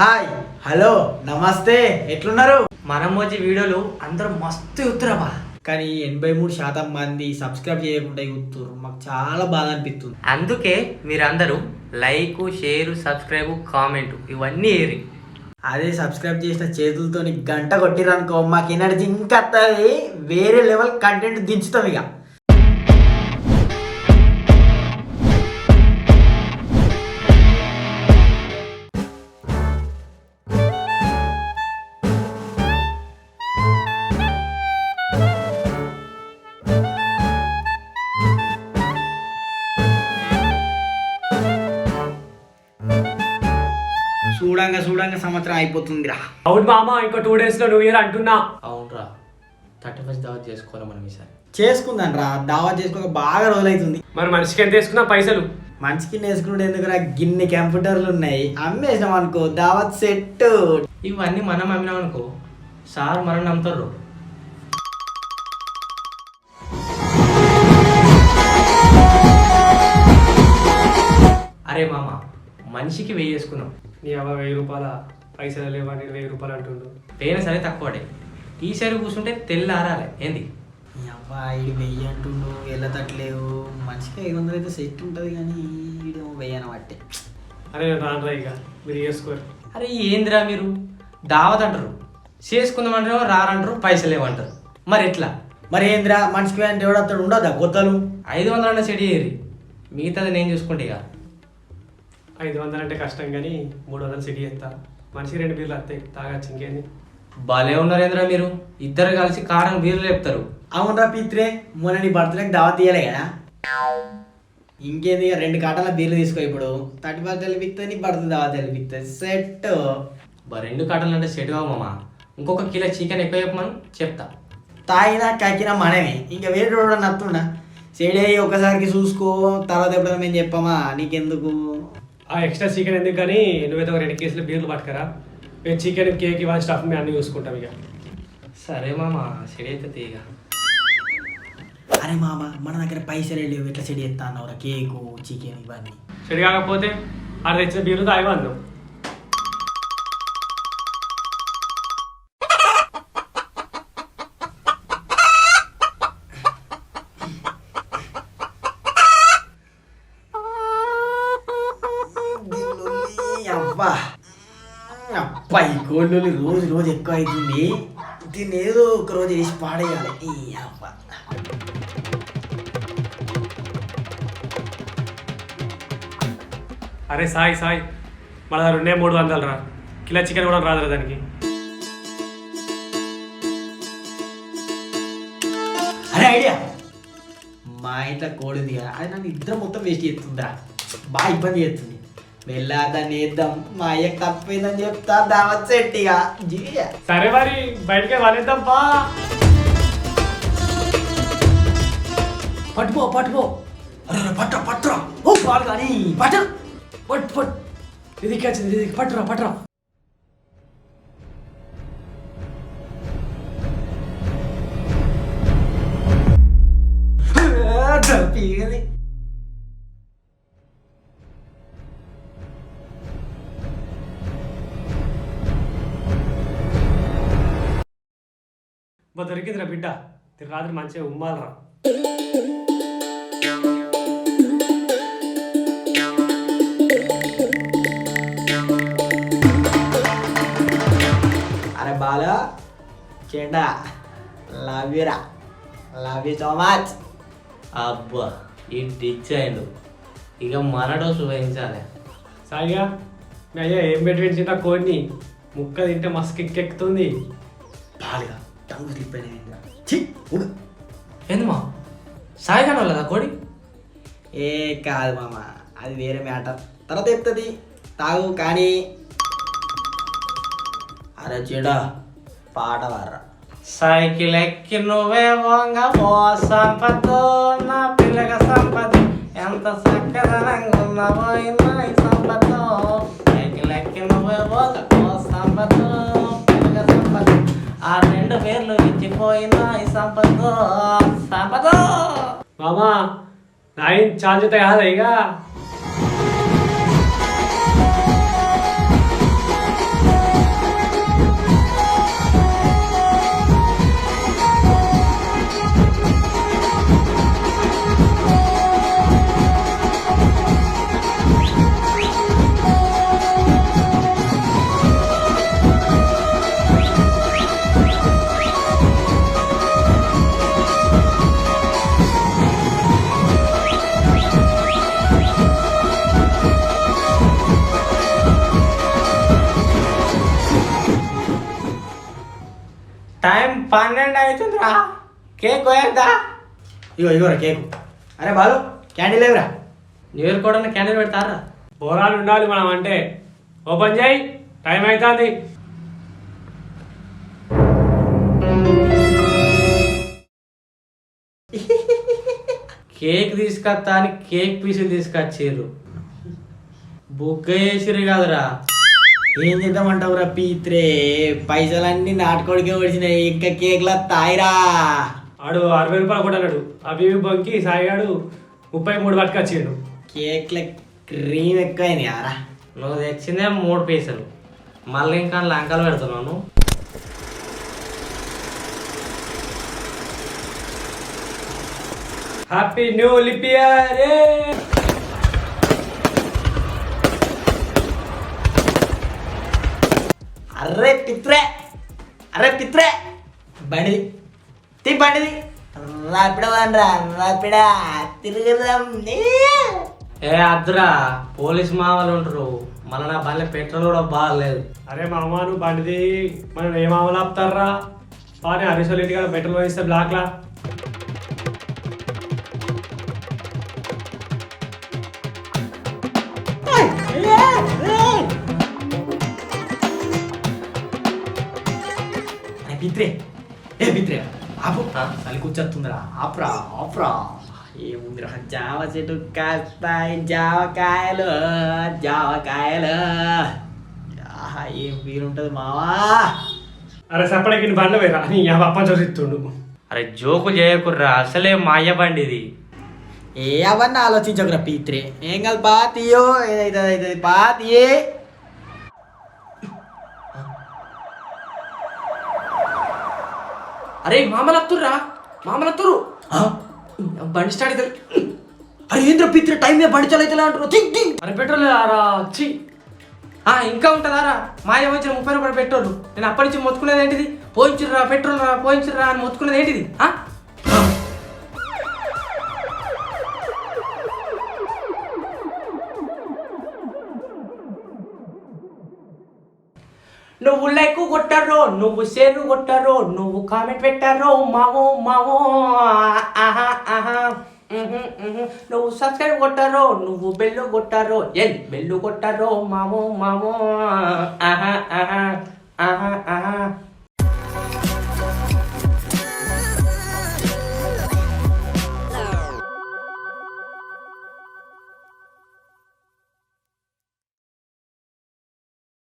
Hi hello నమస్తే ఎట్లున్నారు? మనం వచ్చే వీడియోలు అందరూ మస్తు ఎత్తురాబా కానీ ఎనభై మూడు శాతం మంది సబ్స్క్రైబ్ చేయకుండా చూస్తున్నారు మాకు చాలా బాధ అనిపిస్తుంది. అందుకే మీరందరూ లైక్ షేర్ సబ్స్క్రైబ్ కామెంట్ ఇవన్నీ ఏరి. అదే సబ్స్క్రైబ్ చేసిన చేతులతో గంట కొట్టిరనుకో మాకు ఎనర్జీ ఇంకా వస్తుంది వేరే లెవెల్ కంటెంట్ దించుతాం ఇక. చూడంగా చూడంగా సంవత్సరం అయిపోతుందిరా. అవును మామ ఇంకో టూ డేస్లో న్యూ ఇయర్ అంటున్నా. అవునరా. థర్టీ ఫస్ట్ దావత్ చేసుకోవాలి మనం ఈసారి? చేసుకుందాం రా దావా చేసుకోక బాగా రోజులైతుంది. మరి మనిషికి ఎంత తీసుకున్నా పైసలు? మంచికి నేర్చుకుంటే ఎందుకురా? గిన్ని కంప్యూటర్లు ఉన్నాయి. అమ్మేసినాం అనుకో దావత్ సెట్. ఇవన్నీ మనం అమ్మినాం అనుకో సార్ మనం నమ్ముతారు. అరే మామ మనిషికి వెయ్యి వేసుకున్నాం. నీ అవ్వ వెయ్యి రూపాయల పైసలు లేవని వెయ్యి రూపాయలు అంటుండు. పోయినా సరే తక్కువడే ఈసారి కూర్చుంటే తెల్లారాలి ఏంది? ఈ అబ్బాయి వెయ్యి అంటుండు వెళ్ళతట్లేవు. మనిషికి ఐదు వందలు అయితే సెట్ ఉంటుంది కానీ వీడు వెయ్యి అనబట్టే. అరే నేను రానురా ఇక మీరు చేసుకోరు. అరే ఏందిరా మీరు? దావత్ అంటారు. చేసుకుందామంటారు రారంటారు పైసలు లేవంటారు. మరి ఎట్లా? మరి ఏందిరా మనిషికి అంటే ఎవడతాడు ఉండదా కొత్తలు ఐదు వందలన్న సెట్ చేయరు. మిగతాది నేను చూసుకుంటే ఇక. ఐదు వందలు అంటే కష్టం కానీ మూడు వందలు సిటీ చేస్తా మనిషి రెండు బీర్లు వస్తాయి తాగచ్చు ఇంకేంది? భలే ఉన్నారేంద్రా మీరు? ఇద్దరు కలిసి కారం బీర్లు లేపుతారు. అవునరా పిత్రే మొన్న నీ బర్త్డేకి దావత్ తీయలే కదా? ఇంకేంది ఇక రెండు కాటాల బీర్లు తీసుకో ఇప్పుడు. థర్టీ ఫస్ట్ వెళ్ళిపిస్తుంది నీ బర్త్డే దావత్ వెళ్ళిపిస్తుంది సెట్. బా రెండు కట్టలు అంటే సెట్ కావు మామ. ఇంకొక కిలో చికెన్ ఎక్కువ చెప్పమని చెప్తా. తాగినా కక్కినా మనమే. ఇంకా వేరే రోడ్డు నత్తుండా? సెడ్ అయ్యి ఒకసారికి చూసుకో తర్వాత ఎప్పుడైనా మేము చెప్పామా? నీకెందుకు? ఆ ఎక్స్ట్రా చికెన్ ఎందుకు కానీ నువ్వైతే ఒక రెండు కేసులు బీర్లు పట్టుకరా. మేము చికెన్ కేక్ ఇవన్నీ స్టఫ్ మేము అన్ని చూసుకుంటాం ఇక. సరే మామ సెట్ అయితే తీగ అరే మామ మన దగ్గర పైసలు లేవు. ఎట్లా సెడ్ అన్నవరా కేకు చికెన్ ఇవన్నీ. సరి కాకపోతే ఆడ తెచ్చిన బీర్లు తాగి అబ్బా. అబ్బా ఈ కోళ్ళు రోజు రోజు ఎక్కువ అవుతుంది దీన్ని ఏదో ఒక రోజు వేసి పాడేయాలి. ఈ అబ్బా. అరే సాయి సాయి. మన దగ్గర రెండే మూడు వందలు రా. కిలో చికెన్ కూడా రాదురా దానికి. అరే ఐడియా? మా ఇంట్లో కోడి ఉంది కదా అది నన్ను ఇద్దరు మొత్తం వేస్ట్ చేస్తుందిరా. బాగా ఇబ్బంది చేస్తుంది. వెళ్ళా దాన్ని వేద్దాం మా అయ్యకి తప్పిందని చెప్తా దావత్ సెట్ ఇక జియా. సరే మరి బయటకే వాళ్ళేద్దాం పా. పట్టుకో పట్టుకో. అరే పట్ట పట్టురా ఓ పాలు కానీ. పట్టు. పట్ పట్ ఇది వచ్చింది ఇది పట్టురా పట్టురా. తప్పింది బా దొరికిందిరా బిడ్డ. తిరు రాత్రి మంచిగా ఉమ్మాలరా. అరే బాల చెండా లవ్ యూరా లవ్ యూ సో మచ్ అబ్బా ఈ డిచ్ అయిండు. ఇక మన డోసు వేయించాలి. సాయిగా మీ అయ్యా ఏం పెట్టి పెంచిన కోడిని ముక్క తింటే మస్తు కిక్కెక్కుతుంది. బాలుగా. టంగు స్లిప్ అయినా ఛీ ఉడు ఏంది మా సాయిగానే వాళ్ళదా కోడి ఏ కాదు మామ అది వేరే మ్యాటర్ తర్వాత చెప్తుంది తాగు కానీ అరే చెడా పాట వారా సైకిల్ ఎక్కి నువ్వే వంగ ఓ సంపద నా పిల్లగ సంపద ఎంత చక్కదనంగా ఉన్నావో ఇన్నా ఈ సంపద సైకిల్ ఎక్కి నువ్వే వంగ ఓ సంపద రెండు పేర్లు ఇచ్చిపోయినా సంపదో సంపదో! మామా నాయన ఛాన్స్ అయితే కాదా ఇక అవుతుందిరా కేక్ కోయద్దా ఇగో ఇగోరా కేకు. అరే బాలు క్యాండిల్ లేవురా? ఇయర్ కూడా క్యాండిల్ పెడతారా? బోరాలు ఉండాలి మనం అంటే. ఓపెన్ చేయి టైం అవుతుంది కేక్ తీసుకొస్తా అని కేక్ పీసులు తీసుకొచ్చారు బుగ్గ చేసిరు కదరా. ఏం చేద్దామంటావురా పీత్రే? పైసలన్నీ నాటుకోడికే వచ్చినాయి ఇంకా కేకులా తాయిరా. ఆడు అరవై రూపాయలు కూడా అన్నాడు అవి ఇవి బొంకి సాయిగాడు ముప్పై మూడు పట్టుకొచ్చిండు కేక్ల క్రీమ్ ఎక్కువైంది ఆరా నువ్వు తెచ్చిందే మూడు పీసులు. మళ్ళీ ఇంకా లంకలు పెడుతున్నాను హ్యాపీ న్యూ లిపియర్ అర్రే పిత్రే. అరే పిత్రే. బండిది. తీ బండిది. రాపిడవాన్రా రాపిడా. తిరుగుదాం. ఏ అద్దురా పోలీస్ మామలు ఉంటారు మళ్ళీ నా బండి పెట్రోల్ కూడా బాగాలేదు. అరే మామ నువ్వు బండిది. మనం ఏ మామలు ఆపుతారా పాని హరీశ్వర్ ఇంటి కదా పెట్రోల్ వేస్తే బ్లాక్లా. పిత్రే ఏ పిత్రే ఆపు? చలి కూర్చొస్తుందిరా ఆపురా ఆపురా. ఏముందిరా? జావ చెట్టు కాస్తాయి జావకాయలు జావకాయలు. ఆహా, ఏం వీలుంటది మావా? అరే సప్పడికి బండ్లు పోయిరా. నీ అప్ప చదువుతుండు అరే జోకులు చేయకుర్రా. అసలే మా అయ్య బండి ఇది. ఏ అవన్నీ ఆలోచించకురా పీత్రే ఏం కాదు బా తీయో ఏదైతే బా తీయే అరే మామలత్తుర్రా మామలత్తురు బండి స్టార్ట్ అవుతుంది అరే ఏంద్ర పిత్రే టైం బండి చలైతే అంటారు థింక్ థింక్ అరే పెట్రోల్ రా చి ఆ, ఇంకా ఉంటుందారా? మా అయ్య వచ్చిన ముప్పై రూపాయలు పెట్రోల్. నేను అప్పటి నుంచి మొత్తుకునేది ఏంటిది? పోయించుర్రా పెట్రోల్ రా పోయించుర్రా అని మొత్తుకునేది ఏంటిది? నువ్వు లైక్ కొట్టారో నువ్వు షేర్ కొట్టారో నువ్వు కామెంట్ పెట్టారో మావో మావో ఆహా ఆహా నువ్వు సబ్స్క్రైబ్ కొట్టారో నువ్వు బెల్లు కొట్టారో ఎల్ బెల్లు కొట్టారో మావో మావో ఆహా ఆహా.